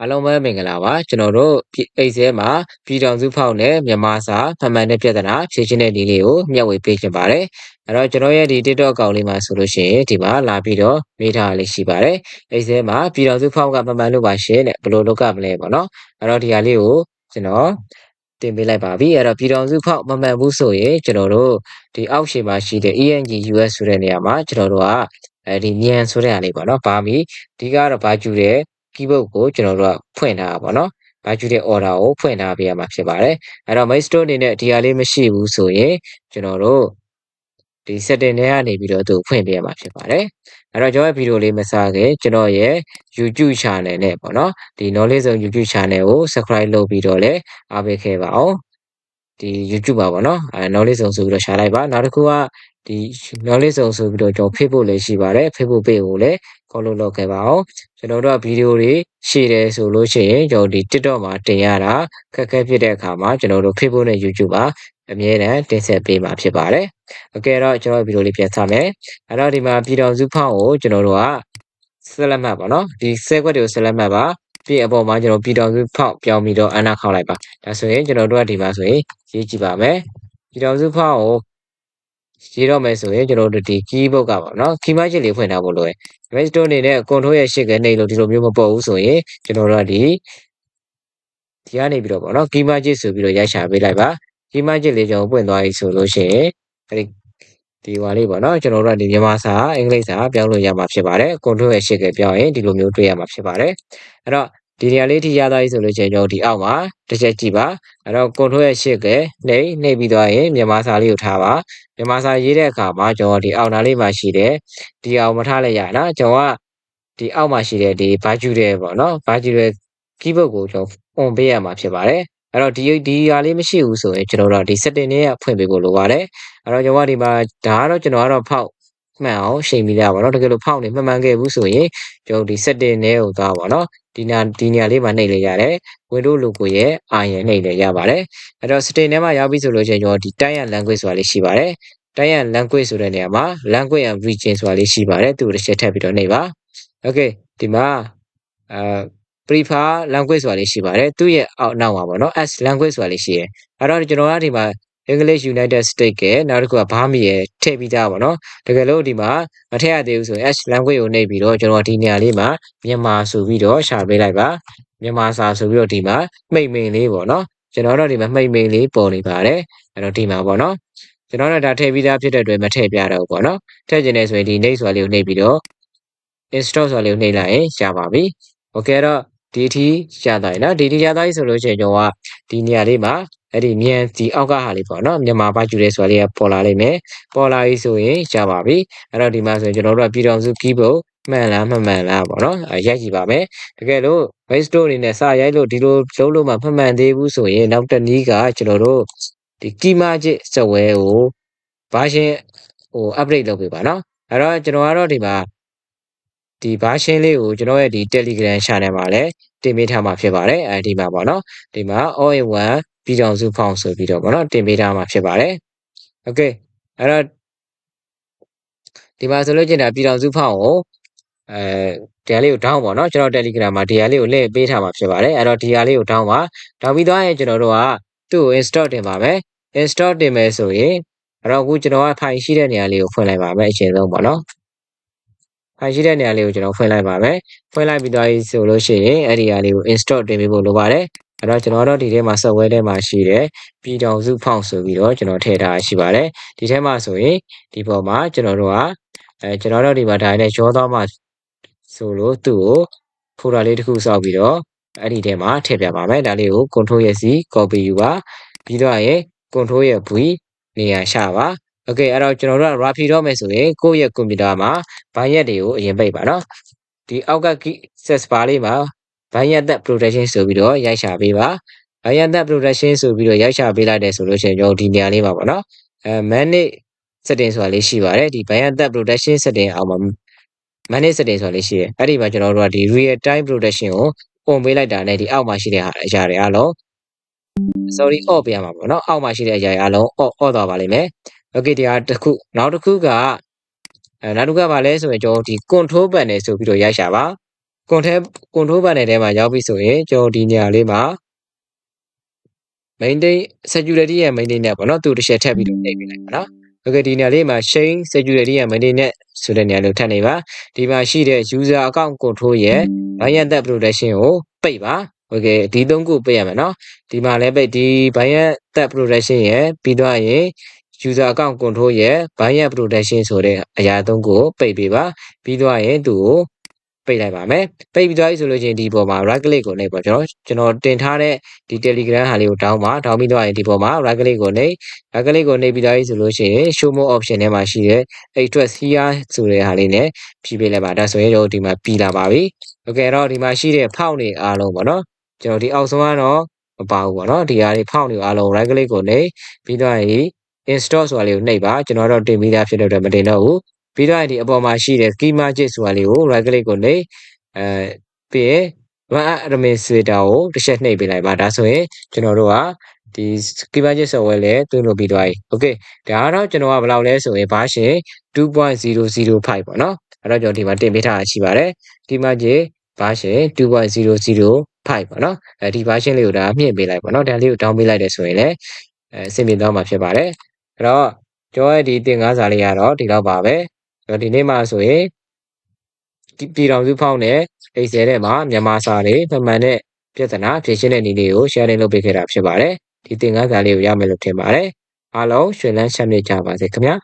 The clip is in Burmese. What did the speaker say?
အားလုံးပဲမင်္ဂလာပါကျွန်တော်တို့အိတ်ဆဲမှာပြည်တော်စုဖောက်နဲ့မြန်မာစာဖမှန်တဲ့ပြဿနာဖြေရှင်းတဲ့ဒီလေးကိုမျှဝေပေးချင်ပါတယ်အဲ့တော့ကျွန်တော်ရဲ့ဒီ TikTok အကောင့်လေးမှာဆိုလို့ရှိရင်ဒီမှာလာပြီးတော့မေးထားလေးရှိပါတယ်အိတ်ဆဲမှာပြည်တော်စုဖောက်ကဖမှန်လို့ပါရှင်တဲ့ဘယ်လိုလုပ်ကမလဲပေါ့နော်အဲ့တော့ဒီဟာလေးကိုကျွန်တော်တင်ပေးလိုက်ပါပြီအဲ့တော့ပြည်တော်စုဖောက်မမှန်ဘူးဆိုရင်ကျွန်တော်တို့ဒီအောက်ရှေ့မှာရှိတဲ့ ENG US ဆိုတဲ့နေရာမှာကျွန်တော်တို့ကအဲဒီမြန်ဆိုတဲ့ဟာလေးပေါ့နော်ပါမီဒီကတော့ဘာကျူတဲ့ keyboard ကိုကျွန်တော်တို့ကဖွင့်ထားတာပေါ့နော်။ budget တဲ့ order ကိုဖွင့်ထားပေးရမှာဖြစ်ပါတယ်။အဲ့တော့ milestone အနေနဲ့ဒီဟာလေးမရှိဘူးဆိုရင်ကျွန်တော်တို့ဒီ setting တွေကနေပြီးတော့သူဖွင့်ပေးရမှာဖြစ်ပါတယ်။အဲ့တော့ကျွန်တော်ရဲ့ဗီဒီယိုလေးမစခင်ကျွန်တော်ရဲ့ YouTube channel နဲ့ပေါ့နော်ဒီ knowledge zone YouTube channel ကို subscribe လုပ်ပြီးတော့လည်းအားပေးခဲ့ပါအောင်။ဒီ YouTube ပါပေါ့နော်အဲ knowledge zone ဆိုပြီးတော့ရှာလိုက်ပါနောက်တစ်ခုက ဒီ knowledge zone ဆိုပြီးတော့ကျွန်တော် Facebook လည်းရှိပါတယ် Facebook page ကိုလည်း follow လုပ်ခဲ့ပါအောင်ကျွန်တော်တို့ကဗီဒီယိုတွေရှေ့တယ်ဆိုလို့ရှိရင်ကျွန်တော်ဒီ TikTok မှာတင်ရတာခက်ခဲဖြစ်တဲ့အခါမှာကျွန်တော်တို့ Facebook နဲ့ YouTube မှာအမြဲတမ်းတင်ဆက်ပေးမှာဖြစ်ပါတယ်။ Okay တော့ကျွန်တော်ဗီဒီယိုလေးပြန်စမယ်။အဲ့တော့ဒီမှာပြည်တော်စုဖောင်းကိုကျွန်တော်တို့ကဆက်လက်မှတ်ပါနော်။ဒီဆဲခွက်တွေကိုဆက်လက်မှတ်ပါ။ပြီးအပေါ်မှာကျွန်တော်ပြည်တော်စုဖောင်းပြောင်းပြီးတော့အနာခောက်လိုက်ပါ။ဒါဆိုရင်ကျွန်တော်တို့ကဒီမှာဆိုရင်ရေးကြည့်ပါမယ်။ပြည်တော်စုဖောင်းကို ရေးတော့မယ်ဆိုရင်ကျွန်တော်တို့ဒီ keyboard ကပါနော် key magic လေးဖွင့်ထားဖို့လိုတယ် image store အနေနဲ့ control ရဲ့ရှစ်ကနေလို့ဒီလိုမျိုးမပေါ်ဘူးဆိုရင်ကျွန်တော်တို့ကဒီဒီကနေပြီးတော့ပေါ့နော် key magic ဆိုပြီးတော့ရိုက်ရှာပေးလိုက်ပါ key magic လေးကျွန်တော်ပွင့်သွားပြီဆိုလို့ရှိရင်အဲဒီဒီဟာလေးပေါ့နော်ကျွန်တော်တို့ကဒီမြန်မာစာအင်္ဂလိပ်စာပြောင်းလို့ရမှာဖြစ်ပါတယ် control ရဲ့ရှစ်ကပြောင်းရင်ဒီလိုမျိုးတွေ့ရမှာဖြစ်ပါတယ်အဲ့တော့ ဒီနေရာလေးထိရသွားပြီဆိုလို့ချင်းကျွန်တော်ဒီအောက်မှာတစ်ချက်ကြည့်ပါအဲ့တော့ control ရဲ့ရှစ်ကနှိပ်နှိပ်ပြီးသွားရင်မြန်မာစာလေးကိုထားပါမြန်မာစာရေးတဲ့အခါမှာကျွန်တော်ဒီအောက်နားလေးမှာရှိတဲ့ဒီအောင်မထားလိုက်ရနော်ကျွန်တော်ကဒီအောက်မှာရှိတဲ့ဒီ virtual ပေါ့နော် virtual keyboard ကိုကျွန်တော် on ပေးရမှာဖြစ်ပါတယ်အဲ့တော့ဒီဒီဟာလေးမရှိဘူးဆိုရင်ကျွန်တော်တို့ဒီ setting တွေကဖွင့်ပေးဖို့လိုပါတယ်အဲ့တော့ကျွန်တော်ဒီမှာဒါကတော့ကျွန်တော်ကတော့ဖောက် မှန်အောင်ချိန်ပြီးရပါတော့တကယ်လို့ဖောက်နေမှန်မှန်ခဲ့ဘူးဆိုရင်ကျွန်တော်ဒီ setting တွေကိုသွားပါတော့ဒီနာဒီနေရာလေးမှာနှိပ်လို့ရတယ် window logo ရဲ့ iron နှိပ်လို့ရပါတယ်အဲ့တော့ setting ထဲမှာရောက်ပြီဆိုလို့ချင်းကျွန်တော်ဒီ type and language ဆိုတာလေးရှိပါတယ်တိုင်းရ language ဆိုတဲ့နေရာမှာ language and region ဆိုတာလေးရှိပါတယ်သူ့ကိုတစ်ချက်ထပ်ပြီးတော့နှိပ်ပါ okay ဒီမှာအဲ prefer language ဆိုတာလေးရှိပါတယ်သူ့ရဲ့အောက်နောက်မှာပေါ့နော် s language ဆိုတာလေးရှိတယ်အဲ့တော့ကျွန်တော်ကဒီမှာ English United States ကနောက်တစ်ခုကဘာမီရဲ့ထည့်ပြီးသားပေါ့နော်တကယ်လို့ဒီမှာမထည့်ရသေးဘူးဆိုရင် H language ကိုနှိပ်ပြီးတော့ကျွန်တော်ဒီနေရာလေးမှာမြန်မာဆိုပြီးတော့ရှာပေးလိုက်ပါမြန်မာစာဆိုပြီးတော့ဒီမှာမိတ်မိန်လေးပေါ့နော်ကျွန်တော်တို့ဒီမှာမိတ်မိန်လေးပေါ်နေပါတယ်အဲ့တော့ဒီမှာပေါ့နော်ကျွန်တော်တို့ဒါထည့်ပြီးသားဖြစ်တဲ့အတွက်မထည့်ပြတော့ဘူးပေါ့နော်ထည့်ကျင်နေဆိုရင်ဒီနှိပ်ဆိုတာလေးကိုနှိပ်ပြီးတော့ install ဆိုတာလေးကိုနှိပ်လိုက်ရင်ရပါပြီโอเคတော့ဒီအထိရသွားပြီနော်ဒီဒီရသွားပြီဆိုလို့ရှိရင်ကျွန်တော်ကဒီနေရာလေးမှာ အဲ့ဒီမြန်ဒီအောက်ကဟာလေးပေါ့နော်မြန်မာဘာကျူရဲဆိုတာလေးကပေါ်လာလိမ့်မယ်ပေါ်လာပြီဆိုရင်ရပါပြီအဲ့တော့ဒီမှာဆိုရင်ကျွန်တော်တို့ကပြည်တော်စု keyboard မှန်လားမမှန်လားပေါ့နော်ရိုက်ကြည့်ပါမယ်တကယ်လို့ base store အနေနဲ့စရိုက်လို့ဒီလိုလုံးလို့မှမမှန်သေးဘူးဆိုရင်နောက်တစ်နည်းကကျွန်တော်တို့ဒီ key magic software ကို version ဟို upgrade လုပ်ပေးပါနော်အဲ့တော့ကျွန်တော်ကတော့ဒီမှာဒီ version လေးကိုကျွန်တော်ရဲ့ဒီ Telegram channel မှာလည်း တင်ပေးထားမှာဖြစ်ပါတယ်အဲဒီမှာပေါ့နော်ဒီမှာ all in one ပြီးတောင်စုဖောင်ဆိုပြီးတော့ပေါ့နော်တင်ပေးထားမှာဖြစ်ပါတယ် okay အဲ့တော့ဒီမှာဆိုလို့ကျင်တာပြည်တော်စုဖောင်ကိုအဲတရားလေးကို down ပေါ့နော်ကျွန်တော် Telegram မှာတရားလေးကိုလဲပေးထားမှာဖြစ်ပါတယ်အဲ့တော့တရားလေးကို down ပါတောင်းပြီးသွားရင်ကျွန်တော်တို့ကသူ့ကို install တင်ပါမယ် install တင်မယ်ဆိုရင်အဲ့တော့အခုကျွန်တော်ကဖိုင်ရှိတဲ့နေရာလေးကိုဖွင့်လိုက်ပါမယ်အရင်ဆုံးပေါ့နော် ဖိုင်ရှိတဲ့နေရာလေးကိုကျွန်တော်ဖွင့်လိုက်ပါမယ်ဖွင့်လိုက်ပြီးသွားပြီဆိုလို့ရှိရင်အဲ့ဒီဟာလေးကို install တင်ပေးဖို့လိုပါတယ်အဲ့တော့ကျွန်တော်တို့ဒီထဲမှာ software ထဲမှာရှိတယ်ပြည်တော်စုဖောင်းဆိုပြီးတော့ကျွန်တော်ထည့်ထားရှိပါတယ်ဒီထဲမှာဆိုရင်ဒီပေါ်မှာကျွန်တော်တို့ကအဲကျွန်တော်တို့ဒီမှာဒါနဲ့ရောသွားမှဆိုလို့သူ့ကိုဖိုဒါလေးတစ်ခုစောက်ပြီးတော့အဲ့ဒီထဲမှာထည့်ပြပါမယ်ဒါလေးကို control ရဲ့ C copy ယူပါပြီးတော့ရဲ့ control ရဲ့ V နေရာရှာပါ โอเคအဲ့တော့ကျွန်တော်တို့က rafi တော့မယ်ဆိုရင်ကိုယ့်ရဲ့ကွန်ပျူတာမှာဘိုင်းရက်တွေကိုအရင်ပိတ်ပါနော်ဒီအောက်က key access bar လေးမှာဘိုင်းရက်သက် protection ဆိုပြီးတော့ရိုက်ရှာပေးပါဘိုင်းရက်သက် protection ဆိုပြီးတော့ရိုက်ရှာပေးလိုက်တယ်ဆိုလို့ရှိရင်ကျွန်တော်ဒီနေရာလေးမှာပေါ့နော်အဲ manage setting ဆိုတာလေးရှိပါတယ်ဒီဘိုင်းရက်သက် protection setting အောက်မှာ manage setting ဆိုတာလေးရှိတယ်အဲ့ဒီမှာကျွန်တော်တို့ကဒီ real time protection ကို on ပေးလိုက်တာနဲ့ဒီအောက်မှာရှိတဲ့ဟာအရာတွေအားလုံး sorry off ပေးရမှာပေါ့နော်အောက်မှာရှိတဲ့အရာတွေအားလုံး off off သွားပါလိမ့်မယ် okay တရားတစ်ခုနောက်တစ်ခုကအဲနောက်တစ်ခုကဘာလဲဆိုရင်ကျွန်တော်ဒီ control panel ဆိုပြီးတော့ရိုက်ရှာပါ control control panel ထဲမှာရောက်ပြီဆိုရင်ကျွန်တော်ဒီနေရာလေးမှာ maintain security ရဲ့ maintain နဲ့ပေါ့နော်သူတစ်ချက်ထပ်ပြီးတော့နှိပ်ပေးလိုက်ပါနော် okay ဒီနေရာလေးမှာ change security ရဲ့ maintain နဲ့ဆိုတဲ့နေရာလေးကိုထပ်နေပါဒီမှာရှိတဲ့ user account control ရဲ့ Binance That Protection ကိုပိတ်ပါ okay ဒီသုံးခုပိတ်ရမယ်နော်ဒီမှာလည်းပိတ်ဒီ Binance That Protection ရဲ့ပြီးတော့ရင် user account control ရဲ့ Binance Protection ဆိုတဲ့အရာသုံးခုကိုပိတ်ပေးပါပြီးတော့ရင်သူ့ကိုပိတ်လိုက်ပါမယ်ပိတ်ပြီးသွားပြီဆိုလို့ချင်းဒီပေါ်မှာ right click ကိုနှိပ်ပေါ့ကျွန်တော်ကျွန်တော်တင်ထားတဲ့ဒီ Telegram ဟာလေးကိုတောင်းပါတောင်းပြီးသွားရင်ဒီပေါ်မှာ right click ကိုနှိပ် right click ကိုနှိပ်ပြီးသွားပြီဆိုလို့ရှိရင် show more option ထဲမှာရှိတဲ့ address here ဆိုတဲ့ဟာလေးနဲ့ဖြည့်ပေးလိုက်ပါဒါဆိုရင်တော့ဒီမှာပြီးလာပါပြီ okay အဲ့တော့ဒီမှာရှိတဲ့ဖောက်နေအားလုံးပေါ့နော်ကျွန်တော်ဒီအောက်ဆုံးကတော့မပါဘူးပေါ့နော်ဒီဟာလေးဖောက်နေအားလုံး right click ကိုနှိပ်ပြီးတော့ရင် install ဆိုတာလေးကိုနှိပ်ပါကျွန်တော်တော့တင်ပြီးသားဖြစ်တဲ့အတွက်မတင်တော့ဘူးပြီးတော့ဒီအပေါ်မှာရှိတဲ့ schema check ဆိုတာလေးကို right click ကိုနှိပ်အဲပြီးရင် one administrator ကိုတစ်ချက်နှိပ်ပေးလိုက်ပါဒါဆိုရင်ကျွန်တော်တို့ကဒီ schema check software လည်းသွင်းလို့ပြီးသွားပြီ okay ဒါကတော့ကျွန်တော်ကဘယ်လောက်လဲဆိုရင် version 2.005ပေါ့နော်အဲ့တော့ကျွန်တော်ဒီမှာတင်ပေးထားတာရှိပါတယ်ဒီမှာကြီး version 2.005ပေါ့နော်အဲဒီ version လေးကိုဒါမြင့်ပေးလိုက်ပေါ့နော်ဒါလေးကို down ပေးလိုက်တယ်ဆိုရင်လည်းအဲအဆင်ပြေသွားမှာဖြစ်ပါတယ် အဲ့တော့ကျွန်တော်ရဲ့ဒီသင်ခန်းစာလေးကတော့ဒီလောက်ပါပဲအဲ့တော့ဒီနေ့မှဆိုရင်ဒီပြည်တော်စုဖောင်းတဲ့ Excel ထဲမှာမြန်မာစာတွေမှန်တဲ့ပြဿနာဖြေရှင်းတဲ့နည်းလေးကို sharing လုပ်ပေးခဲ့တာဖြစ်ပါတယ်ဒီသင်ခန်းစာလေးကိုရမယ်လို့ထင်ပါတယ်အားလုံးရှင်လန်းချမ်းမြေ့ကြပါစေခင်ဗျာ